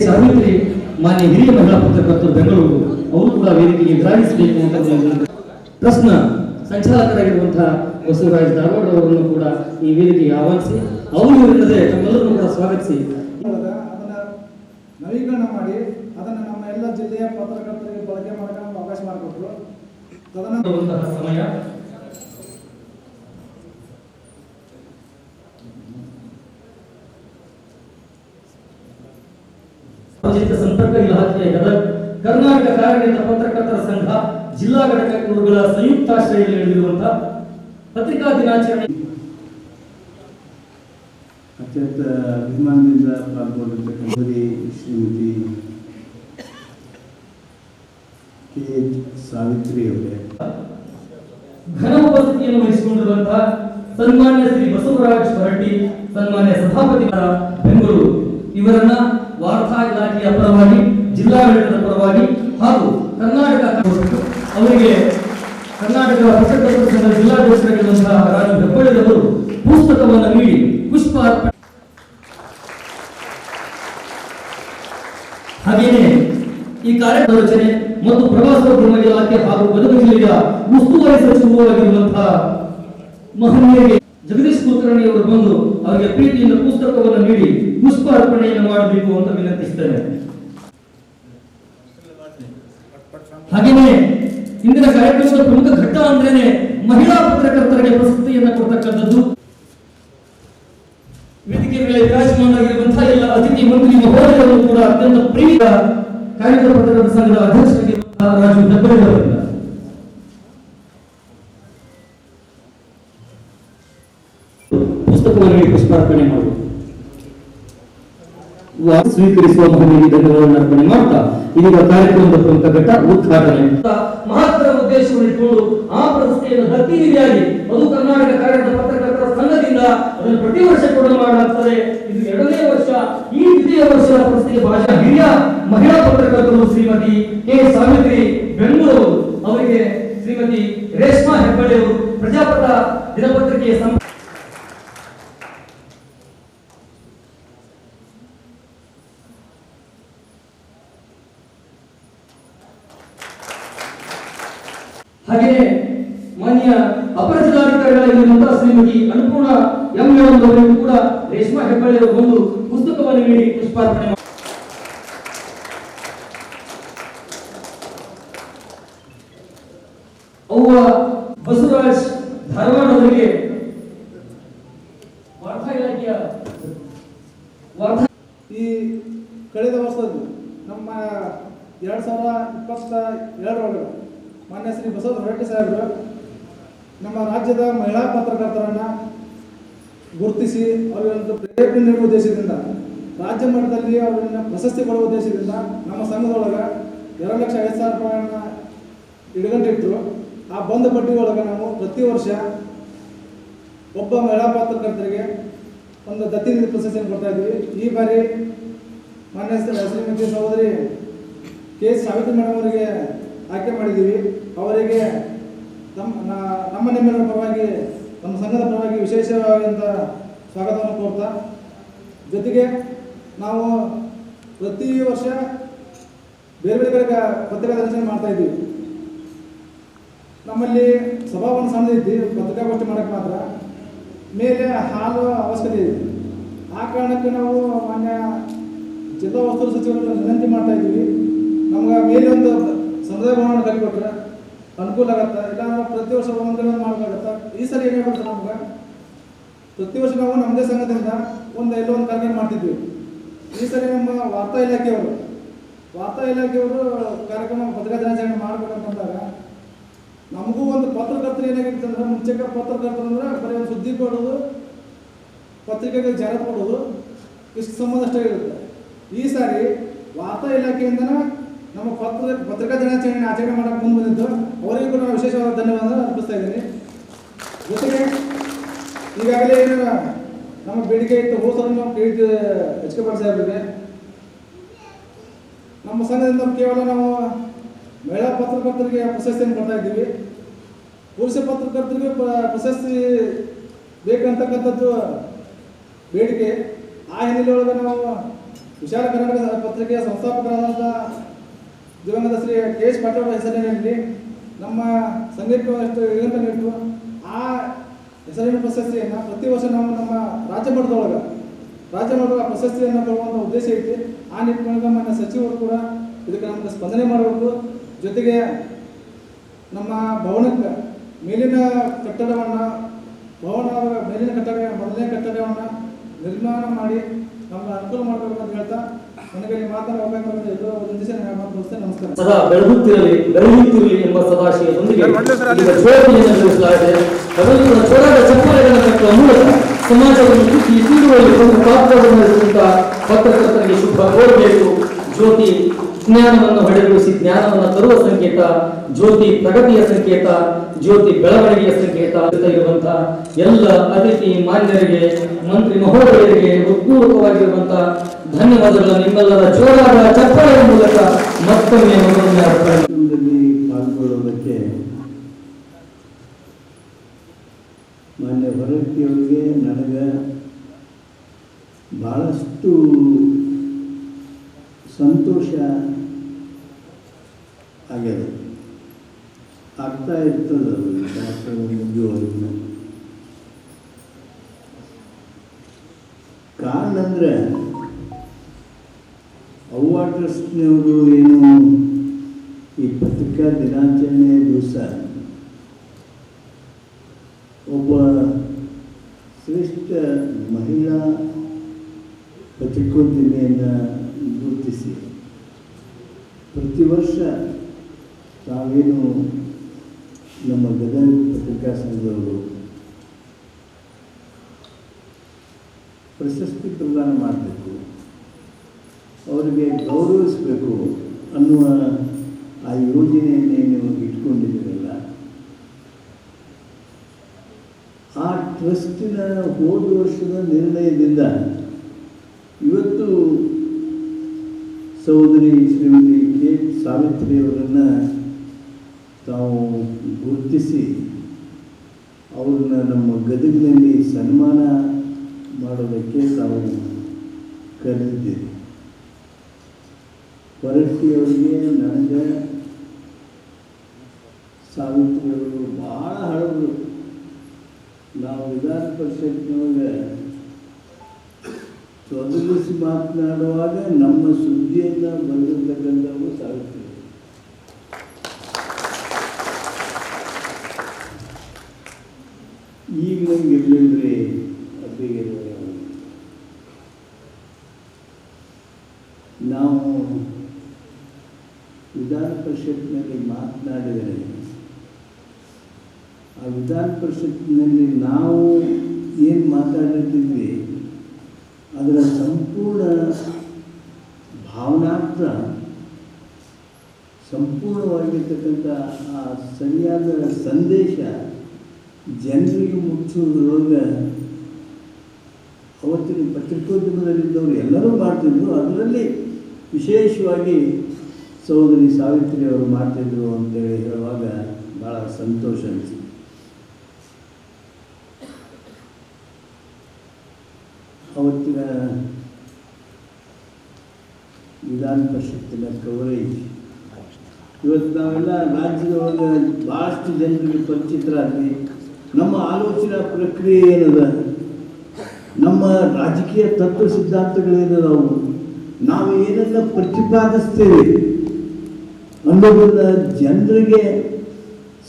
ಸಾವಿತ್ರಿ ಮಾನ್ಯ ಹಿರಿಯ ಮಹಿಳಾ ಪತ್ರಕರ್ತರು ಬೆಂಗಳೂರು ಅವರು ಕೂಡ ವೇದಿಕೆಗೆ ವಿರಾಜಿಸಬೇಕು ಅಂತ ಟ್ರಸ್ಟ್ನ ಸಂಚಾಲಕರಾಗಿರುವಂತಹ ಬಸವರಾಜ್ ಧಾರವಾಡ ಅವರನ್ನು ಕೂಡ ಈ ವೇದಿಕೆಗೆ ಆಹ್ವಾನಿಸಿ ಅವರು ಇಲ್ಲದೆ ತಮ್ಮೆಲ್ಲರನ್ನು ಕೂಡ ಸ್ವಾಗತಿಸಿ. ಅದನ್ನ ನವೀಕರಣ ಮಾಡಿ ಅದನ್ನ ನಮ್ಮ ಎಲ್ಲ ಜಿಲ್ಲೆಯ ಪತ್ರಕರ್ತರಿಗೆ ಬಳಕೆ ಮಾಡಿಕೊಂಡು ಅವಕಾಶ ಮಾಡಿಕೊಟ್ರು. ತದನಂತರ ಸಮಯ. ಸಾರ್ವಜನಿಕ ಸಂಪರ್ಕ ಇಲಾಖೆಯ ಗದಗ ಕರ್ನಾಟಕ ಕಾರ್ಯನಿರತ ಪತ್ರಕರ್ತರ ಸಂಘ ಜಿಲ್ಲಾ ಘಟಕಗಳ ಸಂಯುಕ್ತಾಶ್ರಯದಲ್ಲಿ ನಡೆದಿರುವಂತಹ ಪತ್ರಿಕಾ ದಿನಾಚರಣೆ. ಅತ್ಯಂತ ಅಭಿಮಾನದಿಂದ ಪಾಲ್ಗೊಂಡಿರ್ತಕ್ಕಂಥ ಶ್ರೀಮತಿ ಕೆ. ಸಾವಿತ್ರಿ ಅವರೇ. ಘನ ಉಪಸ್ಥಿತಿಯನ್ನು ವಹಿಸಿಕೊಂಡಿರುವಂತಹ ಸನ್ಮಾನ್ಯ ಶ್ರೀ ಬಸವರಾಜ್ ಹೊರಟ್ಟಿ ಸನ್ಮಾನ್ಯ ಸಭಾಪತಿಗಳ ಬೆಂಗಳೂರು. ಇವರನ್ನ ವಾರ್ತಾ ಇಲಾಖೆಯ ಪರವಾಗಿ ಜಿಲ್ಲಾಡಳಿತದ ಪರವಾಗಿ ಹಾಗೂ ಕರ್ನಾಟಕ ಅವರಿಗೆ ಕರ್ನಾಟಕ ಸಂಘ ಜಿಲ್ಲಾಧ್ಯಕ್ಷರಾಗಿರುವಂತಹ ರಾಜು ಹೆಬ್ಬಳ್ಳಿರವರು ಪುಸ್ತಕವನ್ನು ನೀಡಿ ಪುಷ್ಪ ಅರ್ಪಣೆ ಹಾಗೇನೆ ಈ ಕಾರ್ಯಕ್ರಮ ರಚನೆ ಮತ್ತು ಪ್ರವಾಸೋದ್ಯಮ ಇಲಾಖೆ ಹಾಗೂ ಗದಗ ಜಿಲ್ಲೆಯ ಉಸ್ತುವಾರಿ ಸಚಿವರಾಗಿರುವಂತಹ ಮಹನೀಯರಿಗೆ ಜಗದೀಶ್ ಕುಲಕರ್ಣಿ ಅವರು ಬಂದು ಅವರಿಗೆ ಪ್ರೀತಿಯಿಂದ ಪುಸ್ತಕವನ್ನು ನೀಡಿ ಪುಷ್ಪ ಅರ್ಪಣೆಯನ್ನು ಮಾಡಬೇಕು ಅಂತ ವಿನಂತಿಸ್ತೇನೆ. ಹಾಗೇನೇ ಇಂದಿನ ಕಾರ್ಯಕ್ರಮದ ಪ್ರಮುಖ ಘಟ್ಟ ಅಂದ್ರೇನೆ ಮಹಿಳಾ ಪತ್ರಕರ್ತರಿಗೆ ಪ್ರಶಸ್ತಿಯನ್ನು ಕೊಡ್ತಕ್ಕಂಥದ್ದು. ವೇದಿಕೆ ಮೇಲೆ ವಿರಾಜಮಾನರಾಗಿರುವಂತಹ ಎಲ್ಲ ಅತಿಥಿ ಮಂತ್ರಿ ಮಹೋದಯರು ಕೂಡ ಅತ್ಯಂತ ಪ್ರಿಯ ಕಾರ್ಯಕ್ರಮ ಪತ್ರಕರ್ತರ ಸಂಘದ ಅಧ್ಯಕ್ಷರಾಗಿರುವಂತಹ ರಾಜು ಹೆಬ್ಬಳ್ಳಿಯವರಿಂದ ಪುಷ್ಪಾರ್ಪಣೆ ಮಾಡುವುದು. ಸ್ವೀಕರಿಸುವ ಮಹನೀಯ ಧನ್ಯವಾದ ಅರ್ಪಣೆ ಮಾಡ್ತಾ, ಇದೀಗ ಕಾರ್ಯಕ್ರಮದ ಪ್ರಮುಖ ಘಟ್ಟ ಉದ್ಘಾಟನೆ. ಮಹತ್ತರ ಉದ್ದೇಶವನ್ನು ಇಟ್ಟುಕೊಂಡು ಆ ಪ್ರಶಸ್ತಿಯನ್ನು ದತ್ತಿನಿಧಿಯಾಗಿ ಅದು ಕರ್ನಾಟಕ ಕಾರ್ಯಕ್ರಮ ಪತ್ರಕರ್ತರ ಸಂಘದಿಂದ ಅದನ್ನು ಪ್ರತಿ ವರ್ಷ ಕೂಡ ಮಾಡಲಾಗ್ತದೆ. ಇದು ಎರಡನೇ ವರ್ಷ. ಈ ದ್ವಿತೀಯ ವರ್ಷದ ಪ್ರಶಸ್ತಿಗೆ ಭಾಷಾ ಹಿರಿಯ ಮಹಿಳಾ ಪತ್ರಕರ್ತರು ಶ್ರೀಮತಿ ಕೆ ಸಾವಿತ್ರಿ ಬೆಂಗಳೂರು ಅವರಿಗೆ ಶ್ರೀಮತಿ ರೇಷ್ಮಾ ಹೆಬ್ಬಳ್ಳಿ ಅವರು ಪ್ರಜಾಪತ ದಿನಪತ್ರಿಕೆಯ ಹಾಗೆಯೇ ಮಾನ್ಯ ಅಪರ ಜಿಲ್ಲಾಧಿಕಾರಿಗಳಾಗಿರುವಂತಹ ಶ್ರೀಮತಿ ಅನ್ನಪೂರ್ಣ ಎಂ ಅವರಿಗೂ ಕೂಡ ರೇಷ್ಮಾ ಹೆಬ್ಬಳ್ಳಿ ಬಂದು ಪುಸ್ತಕವನ್ನು ನೀಡಿ ಪುಷ್ಪಾರ್ಪಣೆ ಅವ್ವ ಬಸವರಾಜ್ ಧಾರವಾಡ ಅವರಿಗೆ ವಾರ್ತಾ ಇಲಾಖೆಯ ವಾರ್ತಾ ಈ ಕಳೆದ ವರ್ಷದ್ದು ನಮ್ಮ ಎರಡು ಸಾವಿರ ಇಪ್ಪತ್ತ ಎರಡರೊಳಗೆ ಮಾನ್ಯ ಶ್ರೀ ಬಸವ ಹೊರಟ್ಟಿ ಸಾಹೇಬರು ನಮ್ಮ ರಾಜ್ಯದ ಮಹಿಳಾ ಪತ್ರಕರ್ತರನ್ನ ಗುರುತಿಸಿ ಅವರಿಗೊಂದು ಪ್ರೇರಣೆ ನೀಡುವ ಉದ್ದೇಶದಿಂದ, ರಾಜ್ಯ ಮಟ್ಟದಲ್ಲಿ ಅವರನ್ನ ಪ್ರಶಸ್ತಿ ಕೊಡುವ ಉದ್ದೇಶದಿಂದ ನಮ್ಮ ಸಂಘದೊಳಗೆ ಎರಡು ಲಕ್ಷ ಐದು ಸಾವಿರ ರೂಪಾಯಿಯನ್ನ ಇಡಗಂಟಿಟ್ಟರು ಆ ಬಂದ ಒಳಗೆ ನಾವು ಪ್ರತಿ ವರ್ಷ ಒಬ್ಬ ಮಹಿಳಾ ಪತ್ರಕರ್ತರಿಗೆ ಒಂದು ದತ್ತಿ ನಿಧಿ ಪ್ರಶಸ್ತಿಯನ್ನು ಕೊಡ್ತಾ ಇದ್ವಿ. ಈ ಬಾರಿ ಮಾನ್ಯ ಹೆಸರು ಸಹೋದರಿ ಕೆ ಸಾವಿತ್ರಿ ಮೇಡಮ್ ಅವರಿಗೆ ಆಯ್ಕೆ ಮಾಡಿದ್ದೀವಿ. ಅವರಿಗೆ ತಮ್ಮ ನಮ್ಮ ನಿಮ್ಮೆಲ್ಲರ ಪರವಾಗಿ, ನಮ್ಮ ಸಂಘದ ಪರವಾಗಿ ವಿಶೇಷವಾದಂಥ ಸ್ವಾಗತವನ್ನು ಕೋರ್ತಾ, ಜೊತೆಗೆ ನಾವು ಪ್ರತಿ ವರ್ಷ ಬೇರೆ ಬೇರೆ ಕಡೆ ಪತ್ರಿಕಾ ದರ್ಶನ ಮಾಡ್ತಾ ಇದ್ದೀವಿ. ನಮ್ಮಲ್ಲಿ ಸಭಾವನ್ನು ಸಣ್ಣದಿದ್ದು ಪತ್ರಿಕಾಗೋಷ್ಠಿ ಮಾಡೋಕ್ಕೆ ಮಾತ್ರ. ಮೇಲೆ ಹಾಲು ಅವಶ್ಯಕತೆ ಇದೆ. ಆ ಕಾರಣಕ್ಕೆ ನಾವು ಮಾನ್ಯ ಜಿಲ್ಲಾ ವಸ್ತು ಸಚಿವರು ವಿನಂತಿ ಮಾಡ್ತಾ ಇದ್ದೀವಿ. ನಮ್ಗೆ ಮೇಲೆ ಒಂದು ಸಮುದಾಯ ಭವನ ಕಟ್ಟಿಕೊಟ್ರೆ ಅನುಕೂಲ ಆಗತ್ತೆ? ಇಲ್ಲ ಪ್ರತಿ ವರ್ಷ ಒಂದೇ ಒಂದು ಮಾಡ್ಬೇಕಾಗತ್ತೆ? ಈ ಸರಿ ಏನಾಗುತ್ತೆ ನಮ್ಗೆ ಪ್ರತಿ ವರ್ಷ ನಾವು ನಮ್ಮದೇ ಸಂಘದಿಂದ ಒಂದು ಎಲ್ಲೋ ಒಂದು ಕಾರ್ಯಕ್ರಮ ಮಾಡ್ತಿದ್ವಿ. ಈ ಸರಿ ನಮ್ಮ ವಾರ್ತಾ ಇಲಾಖೆಯವರು ವಾರ್ತಾ ಇಲಾಖೆಯವರು ಕಾರ್ಯಕ್ರಮ ಪತ್ರಿಕಾ ದಿನಾಚರಣೆ ಮಾಡ್ಬೇಕಂತಂದಾಗ ನಮಗೂ ಒಂದು ಪತ್ರಕರ್ತರು ಏನಾಗಿತ್ತಂದ್ರೆ ಮುಂಚೆಕ ಪತ್ರಕರ್ತರು ಅಂದ್ರೆ ಬರೀ ಒಂದು ಸುದ್ದಿ ಕೊಡೋದು, ಪತ್ರಿಕೆಗೆ ಜಾಹೀರಾತು ಕೊಡೋದು, ಇಷ್ಟು ಸಂಬಂಧ ಅಷ್ಟೇ ಇರುತ್ತೆ. ಈ ಸಾರಿ ವಾರ್ತಾ ಇಲಾಖೆಯಿಂದನ ನಮ್ಮ ಪತ್ರ ಪತ್ರಿಕಾ ದಿನಾಚರಣೆ ಆಚರಣೆ ಮಾಡಕ್ಕೆ ಮುಂದೆ ಬಂದಿದ್ದು, ಅವರಿಗೂ ಕೂಡ ವಿಶೇಷವಾದ ಧನ್ಯವಾದ ಅರ್ಪಿಸ್ತಾ ಇದ್ದೀನಿ. ಜೊತೆಗೆ ಈಗಾಗಲೇ ಏನು ನಮ್ಮ ಬೇಡಿಕೆ ಇಟ್ಟು ಹೋಸಲು ನಾವು ಕೇಳಿದ್ದು ಎಚ್ ಕೆ ನಮ್ಮ ಸಂಘದಿಂದ ಕೇವಲ ನಾವು ಮಹಿಳಾ ಪತ್ರಕರ್ತರಿಗೆ ಪ್ರಶಸ್ತಿಯನ್ನು ಕೊಡ್ತಾ ಇದ್ದೀವಿ. ಪುರುಷ ಪತ್ರಕರ್ತರಿಗೆ ಪ್ರಶಸ್ತಿ ಬೇಕಂತಕ್ಕಂಥದ್ದು ಬೇಡಿಕೆ. ಆ ಹಿನ್ನೆಲೆಯೊಳಗೆ ನಾವು ವಿಶಾಲ ಕರ್ನಾಟಕ ಪತ್ರಿಕೆಯ ಸಂಸ್ಥಾಪಕರಾದಂಥ ದಿವಂಗತ ಶ್ರೀ ಕೆ ಎಸ್ ಪಾಟೀಲ್ ಹೆಸರಿನಲ್ಲಿ ನಮ್ಮ ಸಂಗೀತವಷ್ಟು ಇಟ್ಟು ಆ ಹೆಸರಿನ ಪ್ರಶಸ್ತಿಯನ್ನು ಪ್ರತಿ ವರ್ಷ ನಾವು ನಮ್ಮ ರಾಜ್ಯ ಮಟ್ಟದೊಳಗೆ, ರಾಜ್ಯ ಮಟ್ಟದ ಪ್ರಶಸ್ತಿಯನ್ನು ಕೊಡುವಂಥ ಉದ್ದೇಶ ಐತಿ ಆ ನಿಟ್ಟಿನೊಳಗೆ ನಮ್ಮ ಸಚಿವರು ಕೂಡ ಇದಕ್ಕೆ ನಮಗೆ ಸ್ಪಂದನೆ ಮಾಡಬೇಕು. ಜೊತೆಗೆ ನಮ್ಮ ಭವನಕ್ಕೆ ಮೇಲಿನ ಕಟ್ಟಡವನ್ನು, ಭವನ ಮೇಲಿನ ಕಟ್ಟಡ, ಮೊದಲನೇ ಕಟ್ಟಡವನ್ನು ನಿರ್ಮಾಣ ಮಾಡಿ ನಮ್ಗೆ ಅನುಕೂಲ ಮಾಡಬೇಕು ಅಂತ ಹೇಳ್ತಾ ಸದಾ ಬೆಳಗುತ್ತಿರಲಿ ಬೆಳೆಯುತ್ತಿರಲಿ ಎಂಬ ಸದಾಶಯದೊಂದಿಗೆ ಸಮಾಜವನ್ನು ತೀರುವಲ್ಲಿ ಒಂದು ಪಾತ್ರವನ್ನು ಪತ್ರಕರ್ತರಿಗೆ ಶುಭ ಕೋರಬೇಕು. ಜ್ಯೋತಿ ಜ್ಞಾನವನ್ನು ಹೊಡೆದೂಸಿ ಜ್ಞಾನವನ್ನು ತರುವ ಸಂಕೇತ ಜ್ಯೋತಿ ಪ್ರಗತಿಯ ಸಂಕೇತ ಜ್ಯೋತಿ ಬೆಳವಣಿಗೆಯ ಸಂಕೇತ ಇರುವಂತಹ ಎಲ್ಲ ಅತಿಥಿ ಮಾನ್ಯರಿಗೆ ಮಂತ್ರಿ ಮಹೋದಯರಿಗೆ ಹೃತ್ಪೂರ್ವಕವಾಗಿರುವಂತಹ ಧನ್ಯವಾದಗಳು ನಿಮ್ಮೆಲ್ಲರ ಜೋರಾದ ಚಪ್ಪಳ ಮೂಲಕ ಮತ್ತೊಮ್ಮೆ ಕಾರ್ಯಕ್ರಮದಲ್ಲಿ ಪಾಲ್ಗೊಳ್ಳುವುದಕ್ಕೆ ಮಾನ್ಯ ಹೊರಟ್ಟಿಯವರಿಗೆ ನನಗೆ ಬಹಳಷ್ಟು ಸಂತೋಷ ಆಗ್ಯದ. ಆಗ್ತಾ ಇರ್ತದೆ ಡಾಕ್ಟರ್ ಮುಗಿಯುವವರೆಗೂ. ಕಾರಣ ಅಂದರೆ ಅವ್ವ ಟ್ರಸ್ಟ್ನವರು ಏನು ಈ ಪತ್ರಿಕಾ ದಿನಾಚರಣೆ ದಿವಸ? ಒಬ್ಬ ಶ್ರೇಷ್ಠ ಮಹಿಳಾ ಪತ್ರಿಕೋದ್ಯಮಿಯನ್ನು ಗುರುತಿಸಿ. ಪ್ರತಿ ವರ್ಷ ತಾವೇನು ನಮ್ಮ ಗದಗ ಪತ್ರಿಕಾ ಸಂಘದವರು ಪ್ರಶಸ್ತಿ ಪ್ರದಾನ ಮಾಡಬೇಕು ಅವರಿಗೆ ಗೌರವಿಸಬೇಕು ಅನ್ನುವ ಆ ಯೋಜನೆಯನ್ನೇ ನೀವು ಇಟ್ಕೊಂಡಿದ್ದೀರಲ್ಲ. ಆ ಟ್ರಸ್ಟಿನ ಹೋದ ವರ್ಷದ ನಿರ್ಣಯದಿಂದ ಇವತ್ತು ಸಹೋದರಿ ಶ್ರೀಮತಿ ಕೆ. ಸಾವಿತ್ರಿಯವರನ್ನು ತಾವು ಗುರುತಿಸಿ ಅವ್ರನ್ನ ನಮ್ಮ ಗದಗಿನಲ್ಲಿ ಸನ್ಮಾನ ಮಾಡೋದಕ್ಕೆ ತಾವು ಕರೆದಿದ್ದೀರಿ. ಹೊರಟ್ಟಿಯವರಿಗೆ ನನಗೆ ಸಾವಿತ್ರಿಯವರು ಭಾಳ ಹಳಬರು ನಾವು ವಿಧಾನ ಪರಿಷತ್ನೊಳಗೆ ತೊದಗಿಸಿ ಮಾತನಾಡುವಾಗ ನಮ್ಮ ಸುದ್ದಿಯನ್ನು ಬಂದಿರತಕ್ಕಂಥವು ಸಾವಿತ್ರಿ ಈಗ ನಂಗೆ ಇರಲಿಲ್ಲರಿ ಅಲ್ಲಿಗೆ ನಾವು ಪರಿಷತ್ನಲ್ಲಿ ಮಾತನಾಡಿದರೆ, ಆ ವಿಧಾನ ಪರಿಷತ್ನಲ್ಲಿ ನಾವು ಏನು ಮಾತಾಡಿದ್ದೀವಿ ಅದರ ಸಂಪೂರ್ಣ ಭಾವನಾರ್ಥ ಸಂಪೂರ್ಣವಾಗಿರ್ತಕ್ಕಂಥ ಆ ಸರಿಯಾದ ಸಂದೇಶ ಜನರಿಗೆ ಮುಟ್ಟಿಸೋದ್ರೊಳಗೆ ಅವತ್ತಿನ ಪತ್ರಿಕೋದ್ಯಮದಲ್ಲಿದ್ದವರು ಎಲ್ಲರೂ ಮಾಡ್ತಿದ್ರು. ಅದರಲ್ಲಿ ವಿಶೇಷವಾಗಿ ಸಹೋದರಿ ಸಾವಿತ್ರಿ ಅವರು ಮಾಡ್ತಿದ್ರು ಅಂತೇಳಿ ಹೇಳುವಾಗ ಭಾಳ ಸಂತೋಷ ಅನಿಸಿತು ಅವತ್ತಿನ ವಿಧಾನ ಪರಿಷತ್ತಿನ ಕವರೇಜ್ ಇವತ್ತು ನಾವೆಲ್ಲ ರಾಜ್ಯದೊಳಗೆ ಭಾಳಷ್ಟು ಜನರಿಗೆ ಪರಿಚಿತರಾಗಿ ನಮ್ಮ ಆಲೋಚನಾ ಪ್ರಕ್ರಿಯೆ ಏನದ? ನಮ್ಮ ರಾಜಕೀಯ ತತ್ವ ಸಿದ್ಧಾಂತಗಳೇನದವು? ನಾವು ಏನೆಲ್ಲ ಪ್ರತಿಪಾದಿಸ್ತೇವೆ? ಅನ್ನೋದನ್ನ ಜನರಿಗೆ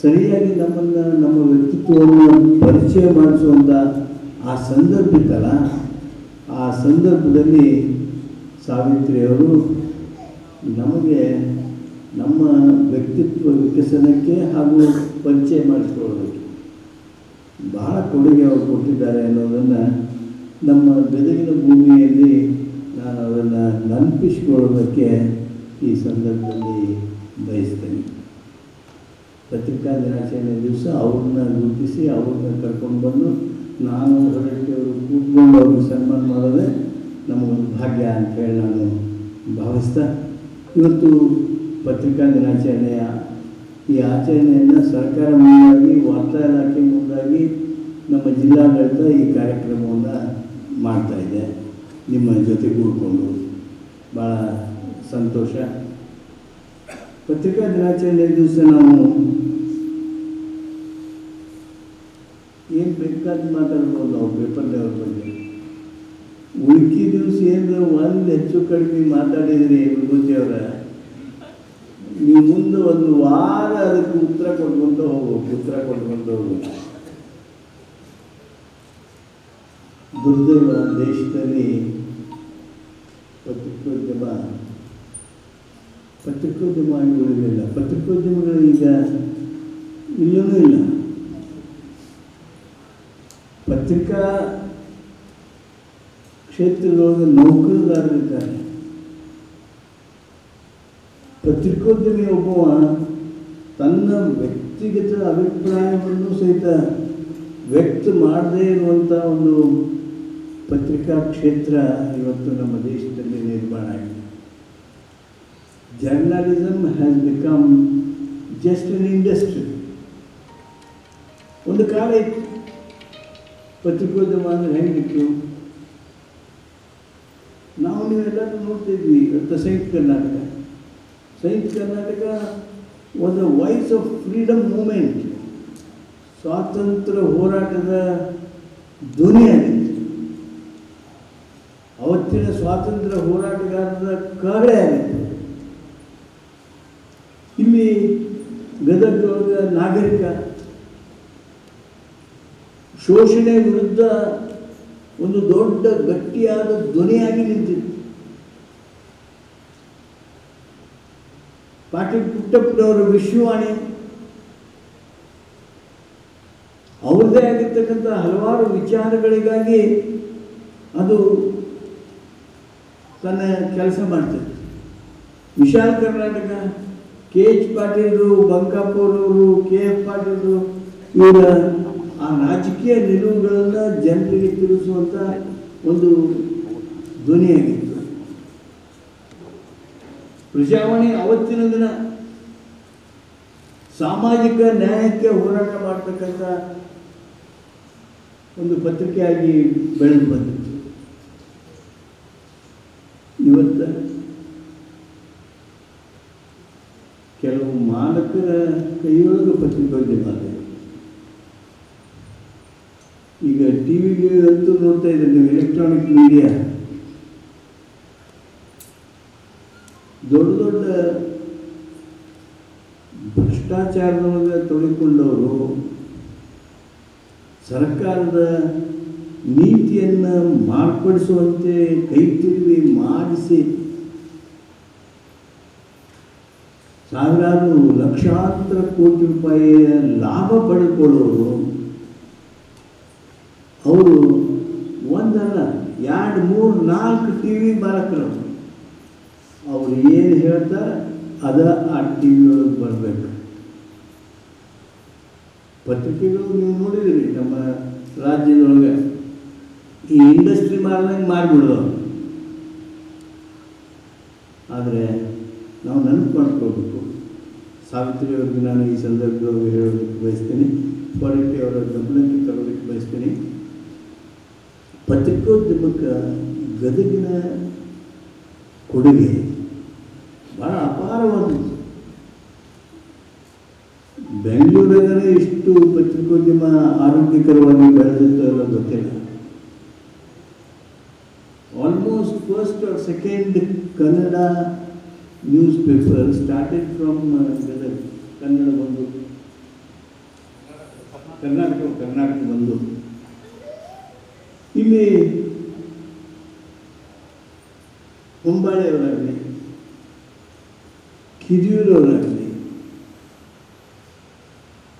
ಸರಿಯಾಗಿ ನಮ್ಮನ್ನು, ನಮ್ಮ ವ್ಯಕ್ತಿತ್ವವನ್ನು ಪರಿಚಯ ಮಾಡಿಸುವಂಥ ಆ ಸಂದರ್ಭ ಇತ್ತಲ್ಲ ಆ ಸಂದರ್ಭದಲ್ಲಿ ಸಾವಿತ್ರಿಯವರು ನಮಗೆ ನಮ್ಮ ವ್ಯಕ್ತಿತ್ವ ವಿಕಸನಕ್ಕೆ ಹಾಗೂ ಪರಿಚಯ ಮಾಡಿಸ್ಕೊಳ್ಳೋದಕ್ಕೆ ಬಹಳ ಕೊಡುಗೆ ಅವರು ಕೊಟ್ಟಿದ್ದಾರೆ ಅನ್ನೋದನ್ನು ನಮ್ಮ ಬೆದಗಿನ ಭೂಮಿಯಲ್ಲಿ ನಾನು ಅದನ್ನು ನೆನಪಿಸಿಕೊಳ್ಳೋದಕ್ಕೆ ಈ ಸಂದರ್ಭದಲ್ಲಿ ಬಯಸ್ತೇನೆ. ಪತ್ರಿಕಾ ದಿನಾಚರಣೆ ದಿವಸ ಅವ್ರನ್ನ ಗುರುತಿಸಿ ಅವ್ರನ್ನ ಕರ್ಕೊಂಡು ಬಂದು ನಾನು ಹೊರಟಿಯವರು ಕೂತ್ಕೊಂಡು ಅವ್ರಿಗೆ ಸನ್ಮಾನ ಮಾಡೋದೇ ನಮಗೊಂದು ಭಾಗ್ಯ ಅಂತ ಹೇಳಿ ನಾನು ಭಾವಿಸ್ತಾ ಇವತ್ತು ಪತ್ರಿಕಾ ದಿನಾಚರಣೆಯ ಈ ಆಚರಣೆಯನ್ನು ಸರ್ಕಾರ ಮುಂದಾಗಿ, ವಾರ್ತಾ ಇಲಾಖೆ ಮುಂದಾಗಿ ನಮ್ಮ ಜಿಲ್ಲಾಡಳಿತ ಈ ಕಾರ್ಯಕ್ರಮವನ್ನು ಇದೆ. ನಿಮ್ಮ ಜೊತೆ ಕೂಡ್ಕೊಂಡು ಭಾಳ ಸಂತೋಷ. ಪತ್ರಿಕಾ ದಿನಾಚರಣೆ ದಿವಸ ನಾವು ಏನು ಬೇಕಾದ ಮಾತಾಡ್ಬೋದು ನಾವು ಪೇಪರ್ನವ್ರ ಬಗ್ಗೆ ಉಳ್ಕಿ ದಿವಸ ಏನು ಒಂದು ಹೆಚ್ಚು ಕಡಿಮೆ ಮಾತಾಡಿದ್ರಿ ವಿಭೂತಿ ಅವರ ನೀವು ಮುಂದೆ ಒಂದು ವಾರ ಅದಕ್ಕೆ ಉತ್ತರ ಕೊಟ್ಕೊಂತ ಹೋಗ್ಬೇಕು ಉತ್ತರ ಕೊಟ್ಕೊಂತ ಹೋಗ್ಬೇಕು ದುರ್ದೈವ ದೇಶದಲ್ಲಿ ಪತ್ರಿಕೋದ್ಯಮ ಪತ್ರಿಕೋದ್ಯಮ ಉಳಿದಿಲ್ಲ ಪತ್ರಿಕೋದ್ಯಮಗಳು ಈಗ ಇಲ್ಲೂ ಇಲ್ಲ. ಪತ್ರಿಕಾ ಕ್ಷೇತ್ರದೊಳಗೆ ನೌಕರದಾರರಿದ್ದಾರೆ ಪತ್ರಿಕೋದ್ಯಮಿ ಒಬ್ಬವ ತನ್ನ ವ್ಯಕ್ತಿಗತ ಅಭಿಪ್ರಾಯವನ್ನು ಸಹಿತ ವ್ಯಕ್ತ ಮಾಡದೇ ಇರುವಂಥ ಒಂದು ಪತ್ರಿಕಾ ಕ್ಷೇತ್ರ ಇವತ್ತು ನಮ್ಮ ದೇಶದಲ್ಲಿ ನಿರ್ಮಾಣ ಆಗಿದೆ. Journalism has become just an industry ಒಂದು ಕಾಲ ಇತ್ತು. ಪತ್ರಿಕೋದ್ಯಮ ಅಂದರೆ ಹೆಂಗಿತ್ತು? ನಾವು ನೀವೆಲ್ಲರೂ ನೋಡ್ತಿದ್ವಿ ಇವತ್ತು Samyukta Karnataka. Samyukta Karnataka was a voice of freedom movement ಸ್ವಾತಂತ್ರ್ಯ ಹೋರಾಟದ ಧ್ವನಿಯಾಗಿತ್ತು. ಅವತ್ತಿನ ಸ್ವಾತಂತ್ರ್ಯ ಹೋರಾಟಗಾರರ ಕರೆ ಆಗಿತ್ತು. ಇಲ್ಲಿ ಗದಗದ ನಾಗರಿಕ ಶೋಷಣೆ ವಿರುದ್ಧ ಒಂದು ದೊಡ್ಡ ಗಟ್ಟಿಯಾದ ಧ್ವನಿಯಾಗಿ ನಿಂತಿದೆ. ಪಾಟೀಲ್ ಪುಟ್ಟಪ್ಪನವರ ವಿಶ್ವವಾಣಿ ಅವ್ರದ್ದೇ ಆಗಿರ್ತಕ್ಕಂಥ ಹಲವಾರು ವಿಚಾರಗಳಿಗಾಗಿ ಅದು ತನ್ನ ಕೆಲಸ ಮಾಡ್ತದೆ. ವಿಶಾಲ ಕರ್ನಾಟಕ ಕೆ ಎಚ್ ಪಾಟೀಲರು ಬಂಕಾಪುರವರು ಕೆ ಎಫ್ ಪಾಟೀಲ್ರು ಇವರ ಆ ರಾಜಕೀಯ ನಿಲುವುಗಳನ್ನು ಜನರಿಗೆ ತಿಳಿಸುವಂಥ ಒಂದು ಧ್ವನಿಯಾಗಿತ್ತು. ಪ್ರಜಾವಾಣಿ ಅವತ್ತಿನ ದಿನ ಸಾಮಾಜಿಕ ನ್ಯಾಯಕ್ಕೆ ಹೋರಾಟ ಮಾಡ್ತಕ್ಕಂಥ ಒಂದು ಪತ್ರಿಕೆಯಾಗಿ ಬೆಳೆದು ಬಂದಿತ್ತು. ಇವತ್ತು ಕೆಲವು ಮಾಲಕರ ಕೈಯೊಳಗೆ ಪತ್ರಿಕೋದ್ಯ ಮಾಡಿದೆ ಈಗ ಟಿ ವಿಗೆ ಅಂತೂ ನೋಡ್ತಾ ಇದ್ದೀರಿ ನೀವು ಎಲೆಕ್ಟ್ರಾನಿಕ್ ಮೀಡಿಯಾ ದೊಡ್ಡ ದೊಡ್ಡ ಭ್ರಷ್ಟಾಚಾರದೊಳಗೆ ತೊಡಗಿಕೊಂಡವರು ಸರ್ಕಾರದ ನೀತಿಯನ್ನು ಮಾರ್ಪಡಿಸುವಂತೆ ಕೈ ತಿರುವಿ ಮಾಡಿಸಿ ಸಾವಿರಾರು ಲಕ್ಷಾಂತರ ಕೋಟಿ ರೂಪಾಯಿಯ ಲಾಭ ಪಡೆದುಕೊಳ್ಳೋರು ಅವರು ಒಂದಲ್ಲ, ಎರಡು, ಮೂರು, ನಾಲ್ಕು ಟಿ ವಿ ಮಾಲಕರು. ಅವರು ಏನು ಹೇಳ್ತಾರೆ? ಅದ ಆ ಟಿ ವಿ ಒಳಗೆ ಬರಬೇಕು. ಪತ್ರಿಕೆಗಳು ನೀವು ನೋಡಿದಿರಿ ನಮ್ಮ ರಾಜ್ಯದೊಳಗೆ. ಈ ಇಂಡಸ್ಟ್ರಿ ಮಾರ್ದಂಗೆ ಮಾರ್ಬಿಡೋದು ಆದರೆ ನಾವು ನೆನಪು ಮಾಡ್ಕೋಬೇಕು ಸಾವಿತ್ರಿ ಅವ್ರಿಗೆ ನಾನು ಈ ಸಂದರ್ಭದಲ್ಲಿ ಹೇಳೋದಕ್ಕೆ ಬಯಸ್ತೀನಿ. ಕ್ವಾಲಿಟಿ ಅವರ ಗಮನಕ್ಕೆ ತರೋದಕ್ಕೆ ಬಯಸ್ತೀನಿ. ಪತ್ರಿಕೋದ್ಯಮಕ್ಕೆ ಗದಗಿನ ಕೊಡುಗೆ ಭಾಳ ಅಪಾರವಾದದ್ದು. ಬೆಂಗಳೂರಾಗನೇ ಇಷ್ಟು ಪತ್ರಿಕೋದ್ಯಮ ಆರೋಗ್ಯಕರವಾಗಿ ಬೆಳೆದಿತ್ತು ಅನ್ನೋದು ಗೊತ್ತಿಲ್ಲ. Almost first or second Kannada newspaper started from Kannada ಬಂದು. ಕರ್ನಾಟಕ ಕರ್ನಾಟಕ ಬಂದು. ಇಲ್ಲಿ ಹೊಂಬಾಳೆಯವರಾಗಲಿ ಕಿರಿಯೂರವರಾಗಲಿ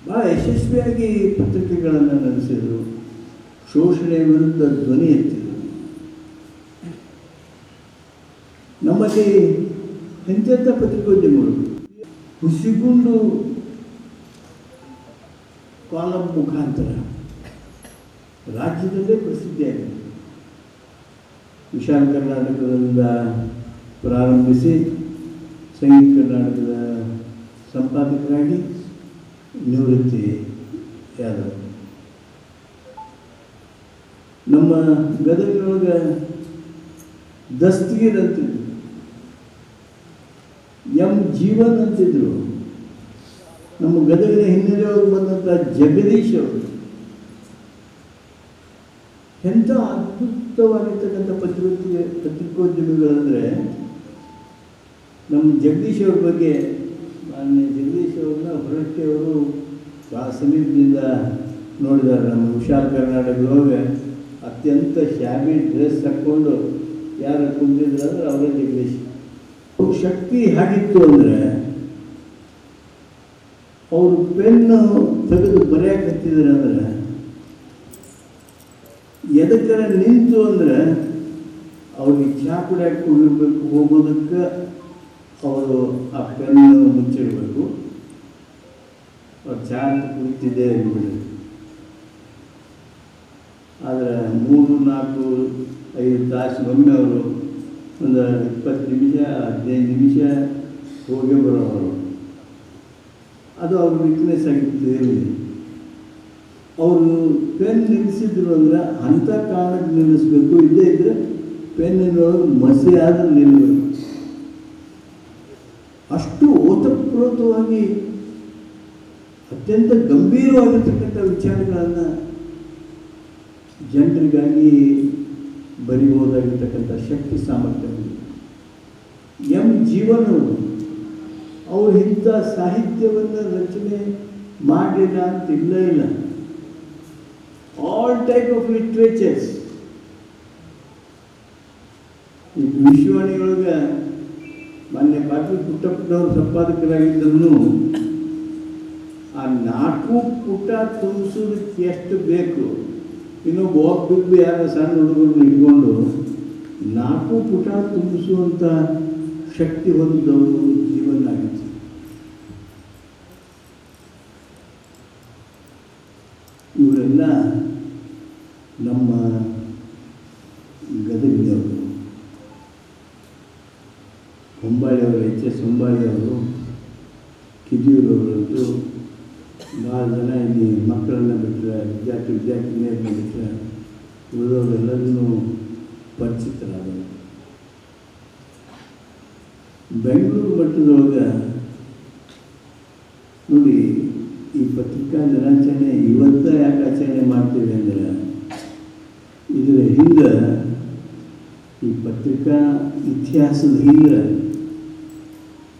ಭಾಳ ಯಶಸ್ವಿಯಾಗಿ ಪತ್ರಿಕೆಗಳನ್ನು ನಡೆಸಿದರು. ಶೋಷಣೆ ವಿರುದ್ಧ ಧ್ವನಿ ಎತ್ತಿದರು. ನಮ್ಮಲ್ಲಿ ಎಂತೆಂಥ ಪತ್ರಿಕೋದ್ಯಮಗಳು? ಹುಸಿಗುಂಡು ಕಾಲಂ ಮುಖಾಂತರ ರಾಜ್ಯದಲ್ಲೇ ಪ್ರಸಿದ್ಧಿಯಾಗಿದೆ. ವಿಶಾಲ ಕರ್ನಾಟಕದಿಂದ ಪ್ರಾರಂಭಿಸಿ ಸಂಗೀತ ಕರ್ನಾಟಕದ ಸಂಪಾದಕರಾಗಿ ನಿವೃತ್ತಿ ಯಾದವ್ ನಮ್ಮ ಗದಗಿನೊಳಗೆ ದಸ್ತಗೀರ್ ಅಂತಿದ್ರು ಜೀವನ್ ಅಂತಿದ್ರು ನಮ್ಮ ಗದಗಿನ ಹಿನ್ನೆಲೆಯವರು ಬಂದಂಥ ಜಗದೀಶ್ ಅವರು, ಎಂಥ ಅದ್ಭುತವಾಗಿರ್ತಕ್ಕಂಥ ಪತ್ರಿಕೆ ಪತ್ರಿಕೋದ್ಯಮಿಗಳಂದರೆ ನಮ್ಮ ಜಗದೀಶ್ ಅವ್ರ ಬಗ್ಗೆ, ಮಾನ್ಯ ಜಗದೀಶ್ ಅವ್ರನ್ನ ಅವರು ಭಾಳ ಸಮೀಪದಿಂದ ನೋಡಿದ್ದಾರೆ. ನಮ್ಮ ವಿಶಾಲ ಕರ್ನಾಟಕದೊಳಗೆ ಅತ್ಯಂತ ಶಾಬಿ ಡ್ರೆಸ್ ಹಾಕ್ಕೊಂಡು ಯಾರು ಕುಂದಿದ್ರು ಅಂದ್ರೆ ಅವರೇ ಜಗದೀಶ್. ಶಕ್ತಿ ಹೇಗಿತ್ತು ಅಂದರೆ ಅವರು ಪೆನ್ನು ತೆಗೆದು ಬರೆಯಕತ್ತಿದ್ರು ಅಂದ್ರೆ ಎದಕ್ಕರ ನಿಂತು ಅಂದ್ರೆ ಅವ್ರಿಗೆ ಚಾ ಕುಡಿಯಕ್ಕೆ ಹೋಗಿರ್ಬೇಕು ಹೋಗೋದಕ್ಕೆ ಅವರು ಆ ಪೆನ್ನು ಮುಚ್ಚಿಡಬೇಕು ಅವ್ರು ಚಾ ಕುಳಿತಿದ್ದೇ ಇರ್ಬಿಡಿ ಆದರೆ ಮೂರು ನಾಲ್ಕು ಐದು ತಾಸಿಗೊಮ್ಮೆ ಅವರು ಒಂದು ಇಪ್ಪತ್ತು ನಿಮಿಷ, ಹದಿನೈದು ನಿಮಿಷ ಹೋಗಿ ಬರೋರು ಅದು ಅವ್ರ ವೀಕ್ನೆಸ್ ಇರಲಿ ಅವರು ಪೆನ್ ನಿಲ್ಲಿಸಿದ್ರು ಅಂದ್ರೆ ಅಂಥ ಕಾರಣಕ್ಕೆ ನಿಲ್ಲಿಸ್ಬೇಕು ಇದೇ ಇದ್ದರೆ ಪೆನ್ನಿನೊಳಗೆ ಮಸಿ ಆದರೂ ನಿಲ್ಲಬೇಕು ಅಷ್ಟು ಓತಪ್ರೋತವಾಗಿ ಅತ್ಯಂತ ಗಂಭೀರವಾಗಿರ್ತಕ್ಕಂಥ ವಿಚಾರಗಳನ್ನು ಜನರಿಗಾಗಿ ಬರಿಬೋದಾಗಿರ್ತಕ್ಕಂಥ ಶಕ್ತಿ ಸಾಮರ್ಥ್ಯ. ಎಂ ಜೀವನು ಅವರು ಇಂಥ ಸಾಹಿತ್ಯವನ್ನು ರಚನೆ ಮಾಡಲಿಲ್ಲ ಅಂತ ಇಲ್ಲ. ಇಲ್ಲ ಆಲ್ ಟೈಪ್ ಆಫ್ ಲಿಟ್ರೇಚರ್ಸ್ ಈ ವಿಶ್ವವಾಣಿಯೊಳಗೆ ಮೊನ್ನೆ ಪಾಟೀಲ್ ಪುಟ್ಟಪ್ಪನವರು ಸಂಪಾದಕರಾಗಿದ್ದನ್ನು ಆ ನಾಲ್ಕು ಪುಟ ತುಂಬಿಸೋದಕ್ಕೆ ಎಷ್ಟು ಬೇಕು? ಇನ್ನೊಬ್ಬ ಒಬ್ಬ ಯಾರೋ ಸಣ್ಣ ಹುಡುಗರನ್ನ ಇಟ್ಕೊಂಡು ನಾಲ್ಕು ಪುಟ ತುಂಬಿಸುವಂಥ ಶಕ್ತಿ ಹೊಂದಿದವರು ಜೀವನ ಆಗಿತ್ತು ಇವರೆಲ್ಲ ನಮ್ಮ ಗದಗಿನವರು. ಹೊಂಬಾಳಿಯವರು, ಎಚ್ ಎಸ್ ಹೊಂಬಾಳಿಯವರು ಕಿದಿಯೂರವರಂತೂ ಭಾಳ ಜನ ಇಲ್ಲಿ ಮಕ್ಕಳನ್ನ ಬಿಟ್ಟರೆ ವಿದ್ಯಾರ್ಥಿ ವಿದ್ಯಾರ್ಥಿನಿಯರನ್ನ ಬಿಟ್ಟರೆ ಉಳಿದವರೆಲ್ಲರೂ ಪರಿಚಿತರಾದರು ಬೆಂಗಳೂರು ಮಟ್ಟದೊಳಗೆ ನೋಡಿ, ಈ ಪತ್ರಿಕಾ ದಿನಾಚರಣೆ ಇವತ್ತ ಯಾಕೆ ಆಚರಣೆ ಮಾಡ್ತೀವಿ ಅಂದರೆ, ಇದರ ಹಿಂದೆ ಈ ಪತ್ರಿಕಾ ಇತಿಹಾಸದ ಹಿಂದೆ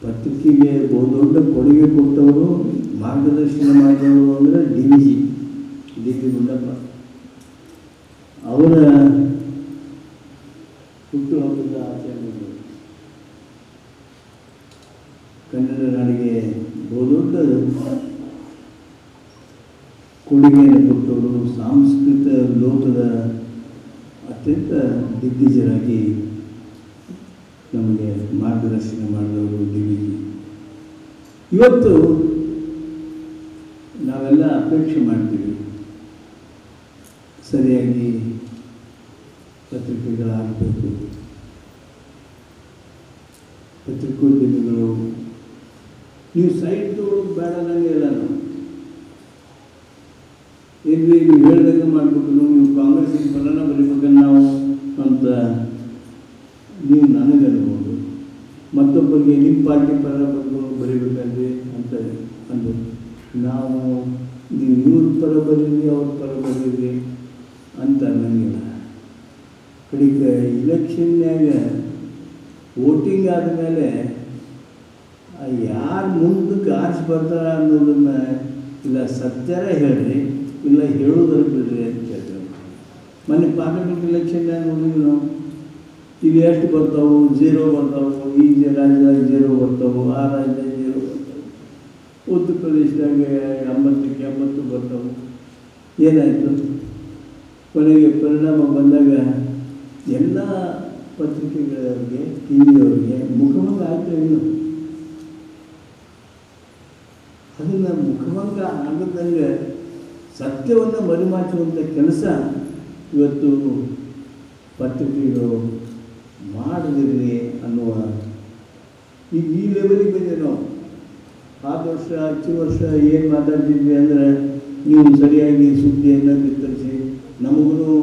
ಪತ್ರಿಕೆಗೆ ಬಹುದೊಡ್ಡ ಕೊಡುಗೆ ಕೊಟ್ಟವರು ಮಾರ್ಗದರ್ಶನ ಮಾಡಿದವರು ಅಂದರೆ D V G D P Gundappa. ಅವರ ಹುಟ್ಟುಹಬ್ಬದ ಆಚರಣೆಗಳು. ಕನ್ನಡ ನಾಡಿಗೆ ಬಹುದೊಡ್ಡ ಕೊಡುಗೆಯನ್ನು ಕೊಟ್ಟವರು ಸಾಂಸ್ಕೃತ ಲೋಕದ ಅತ್ಯಂತ ದಿಗ್ಗಜರಾಗಿ ನಮಗೆ ಮಾರ್ಗದರ್ಶನ ಮಾಡಿದವರು ಡಿ ವಿ ಜಿ ಇವತ್ತು ಅಪೇಕ್ಷೆ ಮಾಡ್ತೀವಿ. ಸರಿಯಾಗಿ ಪತ್ರಿಕೆಗಳಾಗಬೇಕು. ಪತ್ರಿಕೋದ್ಯಮಿಗಳು. ನೀವು ತಗೊಳ್ಳೋದು ಬೇಡ ನನಗೆ ಇಲ್ಲ ನಾವು. ಇಲ್ಲಿ ನೀವು ಹೇಳ್ದಂಗೆ ಮಾಡಬೇಕು ನೀವು ಕಾಂಗ್ರೆಸ್ ಬರೋಣ ಬರೀಬೇಕನ್ನ ನಾವು ಅಂತ ನೀವು ನನಗೆ ಅನ್ಬೋದು. ಮತ್ತೊಬ್ಬರಿಗೆ ನಿಮ್ಮ ಪಾರ್ಟಿ ಪರ ಬಂದು ಬರೀಬೇಕಂದ್ರೆ ಅಂತ ಅಂದರು ನೀವು ಇವ್ರ ಪರ ಬರೀರಿ ಅವ್ರ ಪರ ಬರೀರಿ ಅಂತ ಅನ್ನಂಗಿಲ್ಲ ಕಡೆಗೆ ಇಲೆಕ್ಷನ್ಯಾಗ ವೋಟಿಂಗ್ ಆದಮೇಲೆ ಯಾರು ಮುಂದಕ್ಕೆ ಆರಿಸಿ ಬರ್ತಾರ ಅನ್ನೋದನ್ನು ಇಲ್ಲ ಸತ್ಯರ ಹೇಳ್ರಿ, ಇಲ್ಲ ಹೇಳೋದ್ರ ಬಿಡ್ರಿ ಅಂತ ಹೇಳ್ತಾರೆ. ಮೊನ್ನೆ ಪಾರ್ಲಿಮೆಂಟ್ ಇಲೆಕ್ಷನ್ಯಾಗ ನೋಡಿದ್ವಿ ನಾವು ಇಲ್ಲಿ ಎಷ್ಟು ಬರ್ತಾವು? ಜೀರೋ ಬರ್ತಾವು. ಈ ರಾಜ್ಯದಾಗ ಝೀರೋ ಬರ್ತಾವು. ಆ ರಾಜ್ಯದಾಗ ಜೀರೋ ಬರ್ತಾವೆ. ಉತ್ತರ ಪ್ರದೇಶದಾಗ ಎಂಬತ್ತಕ್ಕೆ ಎಂಬತ್ತು ಬರ್ತಾವು. ಏನಾಯಿತು? ಕೊನೆಗೆ ಪರಿಣಾಮ ಬಂದಾಗ ಎಲ್ಲ ಪತ್ರಿಕೆಗಳವರಿಗೆ ಟಿ ವಿಯವರಿಗೆ ಮುಖಭಂಗ ಆಗ್ತಾ ಇಲ್ಲ ಅದನ್ನು ಮುಖಭಂಗ ಆಗದಂಗೆ ಸತ್ಯವನ್ನು ಮರಿಮಾಚುವಂಥ ಕೆಲಸ ಇವತ್ತು ಪತ್ರಿಕೆಗಳು ಮಾಡದಿರಲಿ ಅನ್ನುವ ಈಗ ಈ ಲೆವೆಲಿಗೆ ಬಂದೇನೋ ನಾವು ಆರು ವರ್ಷ ಹತ್ತು ವರ್ಷ ಏನು ಮಾತಾಡ್ತಿದ್ವಿ ಅಂದರೆ ನೀವು ಸರಿಯಾಗಿ ಸುದ್ದಿಯನ್ನು ಬಿತ್ತರಿಸಿ, ನಮಗೂ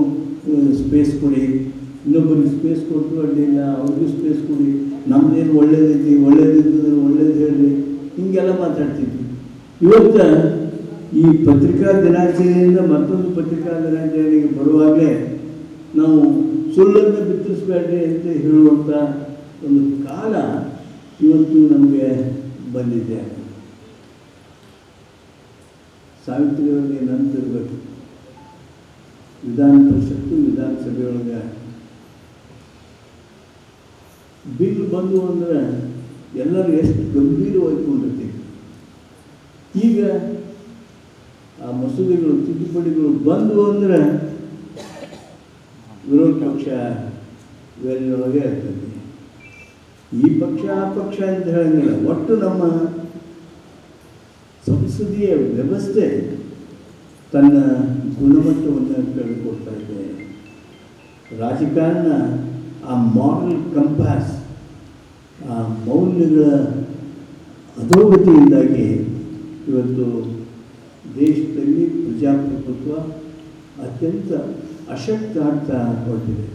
ಸ್ಪೇಸ್ ಕೊಡಿ. ಇನ್ನೊಬ್ಬರಿಗೆ ಸ್ಪೇಸ್ ಕೊಟ್ಟು ಅಡ್ಡಿಲ್ಲ ಅವ್ರಿಗೂ ಸ್ಪೇಸ್ ಕೊಡಿ, ನಮ್ದೇನು ಒಳ್ಳೇದೈತಿ ಒಳ್ಳೇದಿದ್ದರೆ ಒಳ್ಳೇದು ಹೇಳ್ರಿ. ಹಿಂಗೆಲ್ಲ ಮಾತಾಡ್ತಿದ್ವಿ. ಇವತ್ತು ಈ ಪತ್ರಿಕಾ ದಿನಾಚರಣೆಯಿಂದ ಮತ್ತೊಂದು ಪತ್ರಿಕಾ ದಿನಾಚರಣೆಗೆ ಬರುವಾಗಲೇ ನಾವು ಸುಳ್ಳನ್ನು ಬಿತ್ತರಿಸಬೇಡ್ರಿ ಅಂತ ಹೇಳುವಂಥ ಒಂದು ಕಾಲ ಇವತ್ತು ನಮಗೆ ಬಂದಿದೆ. ಸಾವಿತ್ರಿಯವರಿಗೆ ನಂತರ ವಿಧಾನ ಪರಿಷತ್ತು ವಿಧಾನಸಭೆಯೊಳಗೆ ಬಿಲ್ ಬಂದು ಅಂದ್ರೆ ಎಲ್ಲರೂ ಎಷ್ಟು ಗಂಭೀರವಾಗಿ ಕೊಂಡಿರ್ತೀವಿ ಈಗ ಆ ಮಸೂದೆಗಳು, ತಿದ್ದುಪಡಿಗಳು ಬಂದು ಅಂದ್ರೆ ವಿರೋಧ ಪಕ್ಷ ಇವೆಲ್ಲೊಳಗೆ ಇರ್ತದೆ. ಈ ಪಕ್ಷ, ಆ ಪಕ್ಷ ಅಂತ ಹೇಳಂಗಿಲ್ಲ. ಒಟ್ಟು ನಮ್ಮ ಸಂಸದೀಯ ವ್ಯವಸ್ಥೆ ತನ್ನ ಗುಣಮಟ್ಟವನ್ನು ಕಳೆದುಕೊಡ್ತಾ ಇದೆ. ರಾಜಕಾರಣ, ಆ ಮಾರಲ್ ಕಂಪಾಸ್ ಆ ಮೌಲ್ಯಗಳ ಅಧೋಗತಿಯಿಂದಾಗಿ ಇವತ್ತು ದೇಶದಲ್ಲಿ ಪ್ರಜಾಪ್ರಭುತ್ವ ಅತ್ಯಂತ ಅಶಕ್ತ ಆಗ್ತಾ ಹೊರಟಿದೆ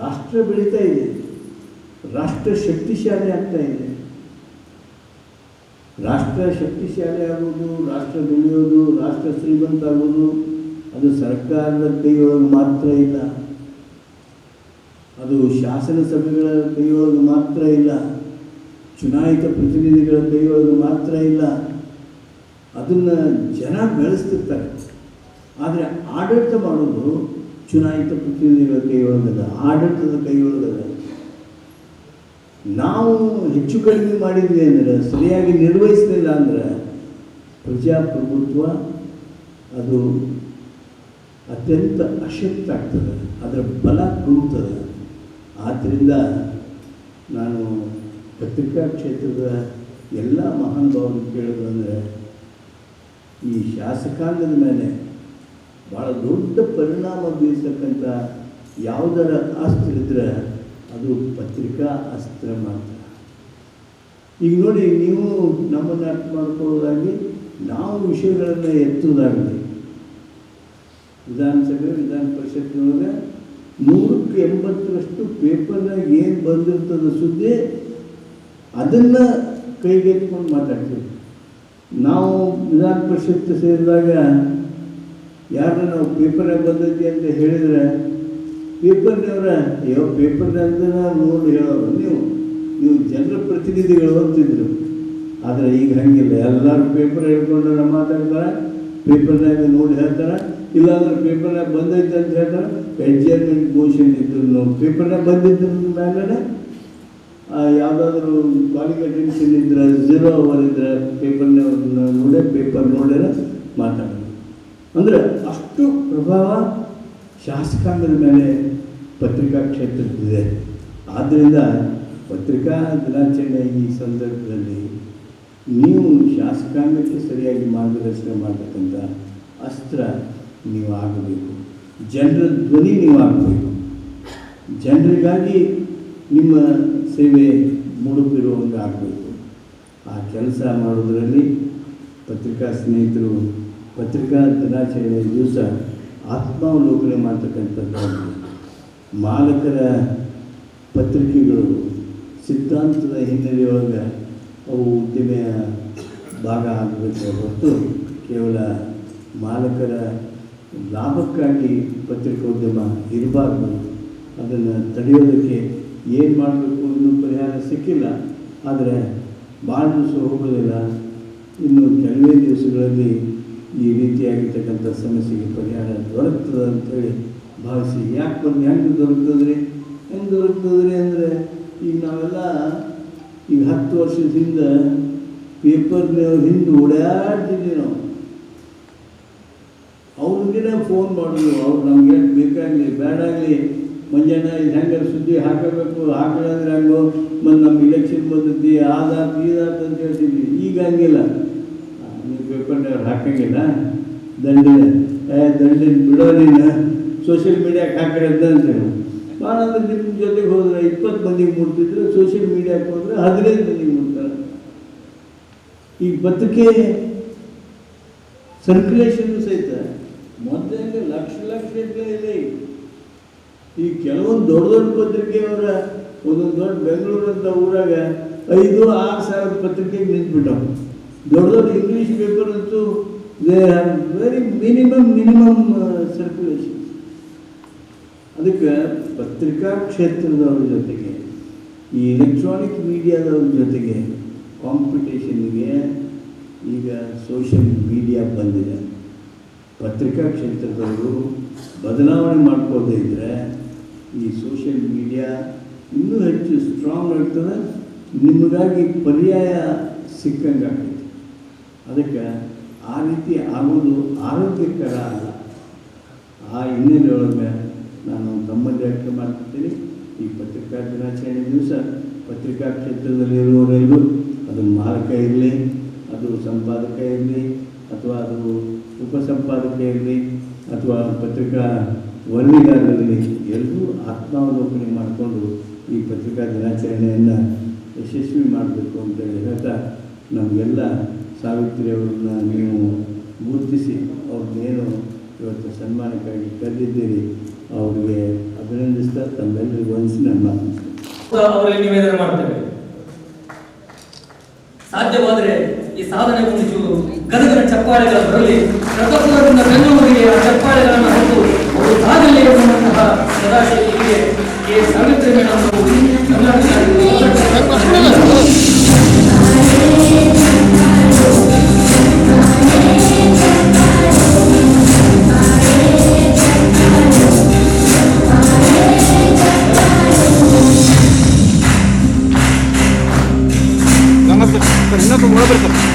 ರಾಷ್ಟ್ರ ಬೆಳೀತಾ ಇದೆ. ರಾಷ್ಟ್ರ ಶಕ್ತಿಶಾಲಿ ಆಗ್ತಾ ಇದೆ. ರಾಷ್ಟ್ರ ಶಕ್ತಿಶಾಲಿ ಆಗೋದು, ರಾಷ್ಟ್ರ ಬೆಳೆಯೋದು, ರಾಷ್ಟ್ರ ಶ್ರೀಮಂತ ಆಗೋದು ಅದು ಸರ್ಕಾರದ ಕೈಯೊಳಗೆ ಮಾತ್ರ ಇಲ್ಲ. ಅದು ಶಾಸನ ಸಭೆಗಳ ಕೈಯೊಳಗೆ ಮಾತ್ರ ಇಲ್ಲ, ಚುನಾಯಿತ ಪ್ರತಿನಿಧಿಗಳ ಕೈಯೊಳಗೆ ಮಾತ್ರ ಇಲ್ಲ. ಅದನ್ನು ಜನ ಬೆಳೆಸ್ತಿರ್ತಾರೆ. ಆದರೆ ಆಡಳಿತ ಮಾಡೋದು ಚುನಾಯಿತ ಪ್ರತಿನಿಧಿಗಳ ಕೈಯೊಳಗದ, ಆಡಳಿತದ ಕೈಯೊಳಗದ. ನಾವು ಹೆಚ್ಚು ಕಡಿಮೆ ಮಾಡಿದ್ವಿ ಅಂದರೆ, ಸರಿಯಾಗಿ ನಿರ್ವಹಿಸಲಿಲ್ಲ ಅಂದರೆ ಪ್ರಜಾಪ್ರಭುತ್ವ ಅದು ಅತ್ಯಂತ ಅಶಕ್ತ ಆಗ್ತದೆ. ಅದರ ಬಲ ಕುಂತದೆ. ಆದ್ದರಿಂದ ನಾನು ಪತ್ರಿಕಾ ಕ್ಷೇತ್ರದ ಎಲ್ಲ ಮಹಾನುಭಾವರು ಕೇಳೋದು ಅಂದರೆ, ಈ ಶಾಸಕಾಂಗದ ಮೇಲೆ ಭಾಳ ದೊಡ್ಡ ಪರಿಣಾಮ ಬೀರ್ತಕ್ಕಂಥ ಯಾವುದರ ಆಸ್ತಿ ಇದ್ದರೆ ಅದು ಪತ್ರಿಕಾ ಅಸ್ತ್ರ ಮಾತ್ರ. ಈಗ ನೋಡಿ, ನೀವು ನಮ್ಮನ್ನು ಅರ್ಥ ಮಾಡ್ಕೊಳ್ಳೋದಾಗಿ, ನಾವು ವಿಷಯಗಳನ್ನು ಎತ್ತುವುದಾಗಲಿ. ವಿಧಾನಸಭೆ, ವಿಧಾನ ಪರಿಷತ್ತಿನೊಳಗೆ ನೂರಕ್ಕೆ ಎಂಬತ್ತರಷ್ಟು ಪೇಪರ್ನಾಗ ಏನು ಬಂದಿರ್ತದ ಸುದ್ದಿ, ಅದನ್ನು ಕೈಗೆತ್ಕೊಂಡು ಮಾತಾಡ್ತೀವಿ. ನಾವು ವಿಧಾನ ಪರಿಷತ್ ಸೇರಿದಾಗ ಯಾರು ನಾವು ಪೇಪರ್ನಾಗ ಬಂದೈತಿ ಅಂತ ಹೇಳಿದ್ರೆ, ಪೇಪರ್ನವರ ಯಾವ ಪೇಪರ್ನಾಗ ನೋಡಿ ಹೇಳೋರು ನೀವು. ನೀವು ಜನರ ಪ್ರತಿನಿಧಿಗಳು ಅಂತಿದ್ರು. ಆದರೆ ಈಗ ಹಂಗಿಲ್ಲ. ಎಲ್ಲರೂ ಪೇಪರ್ ಹೇಳ್ಕೊಂಡ್ರೆ ಮಾತಾಡ್ತಾರೆ ಪೇಪರ್ನಾಗ ನೋಡಿ ಹೇಳ್ತಾರೆ. ಇಲ್ಲಾಂದ್ರೆ ಪೇಪರ್ನಾಗ ಬಂದೈತೆ ಅಂತ ಹೇಳ್ತಾರೆ. ಎಡ್ಜರ್ಮೆಂಟ್ ಮೋಷನ್ ಇದ್ರು ಪೇಪರ್ನಾಗ ಬಂದಿದ್ರ ಮೇಲೆ ಯಾವುದಾದ್ರೂ ಕಾಲಿಂಗ್ ಅಟೆನ್ಷನ್ ಇದ್ರೆ ಝೀರೋ ಅವರ್ ಇದ್ರೆ ಪೇಪರ್ನ ನೋಡೇ ಪೇಪರ್ ನೋಡ್ಯಾರ ಮಾತಾಡೋದು. ಅಂದರೆ ಅಷ್ಟು ಪ್ರಭಾವ ಶಾಸಕಾಂಗದ ಮೇಲೆ ಪತ್ರಿಕಾ ಕ್ಷೇತ್ರದಿದೆ ಆದ್ದರಿಂದ ಪತ್ರಿಕಾ ದಿನಾಚರಣೆ ಈ ಸಂದರ್ಭದಲ್ಲಿ ನೀವು ಶಾಸಕಾಂಗಕ್ಕೆ ಸರಿಯಾಗಿ ಮಾರ್ಗದರ್ಶನ ಮಾಡತಕ್ಕಂಥ ಅಸ್ತ್ರ ನೀವು ಆಗಬೇಕು ಜನರ ಧ್ವನಿ ನೀವು ಆಗಬೇಕು ಜನರಿಗಾಗಿ ನಿಮ್ಮ ಸೇವೆ ಮುಡುಪಿರುವಂಗೆ ಆಗಬೇಕು ಆ ಕೆಲಸ ಮಾಡೋದರಲ್ಲಿ ಪತ್ರಿಕಾ ಸ್ನೇಹಿತರು, ಪತ್ರಿಕಾ ದಿನಾಚರಣೆ ದಿವಸ ಆತ್ಮಾವಲೋಕನೆ ಮಾಡ್ತಕ್ಕಂಥದ್ದು. ಮಾಲಕರ ಪತ್ರಿಕೆಗಳು ಸಿದ್ಧಾಂತದ ಹಿನ್ನೆಲೆಯೊಳಗೆ ಅವು ಉದ್ದಿಮೆಯ ಭಾಗ ಆಗಬೇಕು ಹೊರತು ಕೇವಲ ಮಾಲಕರ ಲಾಭಕ್ಕಾಗಿ ಪತ್ರಿಕೋದ್ಯಮ ಇರಬಾರ್ದು. ಅದನ್ನು ತಡೆಯೋದಕ್ಕೆ ಏನು ಮಾಡಬೇಕು ಅನ್ನೋ ಪರಿಹಾರ ಸಿಕ್ಕಿಲ್ಲ. ಆದರೆ ಭಾಳ ದಿವಸ ಹೋಗೋದಿಲ್ಲ. ಇನ್ನು ಕೆಲವೇ ದಿವಸಗಳಲ್ಲಿ ಈ ರೀತಿಯಾಗಿರ್ತಕ್ಕಂಥ ಸಮಸ್ಯೆಗೆ ಪರಿಹಾರ ದೊರಕ್ತದೆ ಅಂತೇಳಿ ಭಾವಿಸಿ, ಯಾಕೆ ಬಂದು ಹೆಂಗೆ ದೊರಕ್ತದ್ರಿ? ಹೆಂಗೆ ದೊರಕ್ತದ್ರಿ ಅಂದರೆ ಈಗ ನಾವೆಲ್ಲ ಈಗ ಹತ್ತು ವರ್ಷದಿಂದ ಪೇಪರ್ನ ಹಿಂದೆ ಓಡಾಡ್ತಿದ್ವಿ ನಾವು. ಅವ್ರಿಗೇನೆ ಫೋನ್ ಮಾಡಿದ್ರು, ಅವ್ರು ನಮ್ಗೆ ಬೇಕಾಗಲಿ ಬೇಡಾಗಲಿ ಮಂಜಾನ ಇದು ಹೆಂಗೆ ಸುದ್ದಿ ಹಾಕಬೇಕು ಹಾಕಿದ್ರೆ ಹಂಗೋ, ಮತ್ತು ನಮ್ಮ ಇಲೆಕ್ಷನ್ ಬಂದೈತಿ ಆದಾತ್ ಈದಾತ್ ಅಂತ ಹೇಳ್ತೀವಿ ಈಗ ಹಂಗಿಲ್ಲ. ನೀವು ನೀವು ಅವ್ರು ಹಾಕಂಗಿಲ್ಲ. ದಂಡಿನ ದಂಡಿನ ಬಿಡೋ ನೀನು ಸೋಷಿಯಲ್ ಮೀಡಿಯಾಕ್ಕೆ ಹಾಕಿರೋದ ಅಂತ ಹೇಳಿ ಅಂದ್ರೆ ನಿಮ್ಮ ಜೊತೆಗೆ ಹೋದ್ರೆ ಇಪ್ಪತ್ತು ಮಂದಿಗೆ ಮುಟ್ತಿದ್ರೆ ಸೋಷಿಯಲ್ ಮೀಡಿಯಾಕ್ಕೆ ಹೋದ್ರೆ ಹದಿನೈದು ಮಂದಿಗೆ ಮುಟ್ತಾರೆ. ಈಗ ಬದುಕೆ ಸರ್ಕ್ಯುಲೇಷನ್ ಸಹಿತ. ಲಕ್ಷ ಲಕ್ಷ ಈಗ ಈ ಕೆಲವೊಂದು ದೊಡ್ಡ ದೊಡ್ಡ ಪತ್ರಿಕೆಯವರ ಒಂದೊಂದು ದೊಡ್ಡ ಬೆಂಗಳೂರು ಅಂತ ಊರಾಗ ಐದು, ಆರು ಸಾವಿರ ಪತ್ರಿಕೆಗೆ ನಿಂತ್ಬಿಟ್ಟವು. ದೊಡ್ಡ ದೊಡ್ಡ ಇಂಗ್ಲೀಷ್ ಪೇಪರ್ ಅಂತೂ they very minimum minimum circulation ಅದಕ್ಕೆ ಪತ್ರಿಕಾ ಕ್ಷೇತ್ರದವ್ರ ಜೊತೆಗೆ, ಈ ಎಲೆಕ್ಟ್ರಾನಿಕ್ ಮೀಡಿಯಾದವ್ರ ಜೊತೆಗೆ ಕಾಂಪಿಟೇಷನ್ಗೆ ಈಗ ಸೋಷಿಯಲ್ ಮೀಡಿಯಾ ಬಂದಿದೆ. ಪತ್ರಿಕಾ ಕ್ಷೇತ್ರದವರು ಬದಲಾವಣೆ ಮಾಡ್ಕೋದೇ ಇದ್ದರೆ ಈ ಸೋಷಿಯಲ್ ಮೀಡಿಯಾ ಇನ್ನೂ ಹೆಚ್ಚು ಸ್ಟ್ರಾಂಗ್ ಆಗ್ತದೆ, ನಿಮಗಾಗಿ ಪರ್ಯಾಯ ಸಿಕ್ಕಂಗೆ ಆಗ್ತದೆ. ಅದಕ್ಕೆ ಆ ರೀತಿ ಆಗೋದು ಆರೋಗ್ಯಕರ ಅಲ್ಲ. ಆ ಹಿನ್ನೆಲೆಯೊಳಗೆ ನಾನು ತಮ್ಮಲ್ಲಿ ವ್ಯಕ್ತ ಮಾಡ್ತೀನಿ ಈ ಪತ್ರಿಕಾ ದಿನಾಚರಣೆ ದಿವಸ ಪತ್ರಿಕಾ ಕ್ಷೇತ್ರದಲ್ಲಿರುವವರೆಲ್ಲರೂ ಅದು ಮಾರಕ ಇರಲಿ, ಅದು ಸಂಪಾದಕ ಇರಲಿ, ಅಥವಾ ಅದು ಉಪಸಂಪಾದಕ ಇರಲಿ ಅಥವಾ ಪತ್ರಿಕಾ ವರದಿಗಾರರಲ್ಲಿ ಎಲ್ಲರೂ ಆತ್ಮಾವಲೋಕನೆ ಮಾಡಿಕೊಂಡು ಈ ಪತ್ರಿಕಾ ದಿನಾಚರಣೆಯನ್ನು ಯಶಸ್ವಿ ಮಾಡಬೇಕು ಅಂತ ಹೇಳ್ತಾ ನಮಗೆಲ್ಲ ಸಾವಿತ್ರಿ ಅವ್ರನ್ನ ನೀವು ಗುರುತಿಸಿ ಅವ್ರನ್ನೇನು ಇವತ್ತು ಸನ್ಮಾನಕ್ಕಾಗಿ ಕರೆದಿದ್ದೀರಿ, ಅವ್ರಿಗೆ ಅಭಿನಂದಿಸ್ತಾ ತಮ್ಮೆಲ್ಲರಿಗೂ ವಹಿಸಿ ನನ್ನ ಮಾತು ನಿವೇದನೆ ಮಾಡ್ತೇವೆ ಸಾಧ್ಯವಾದರೆ ಈ ಸಾಧನೆ ಒಂದಿಷ್ಟು ಗದಗಿನ ಚಪ್ಪಾಳೆಗಳ ಬರಲಿ ರಥಪುರದಿಂದ ಬೆಂಗಳೂರಿಗೆ ಆ ಚಪ್ಪಾಳೆಗಳನ್ನು ಹೊತ್ತು ಅವರು ಸಾಗಲಿ ಎನ್ನುವಂತಹ ಸದಾಶಿವರಿಗೆ ಕೆ ಸಾವಿತ್ರಿ ಮೇಡಮ್ ಅವರು ಕನ್ನಂಬಾಡಿಯ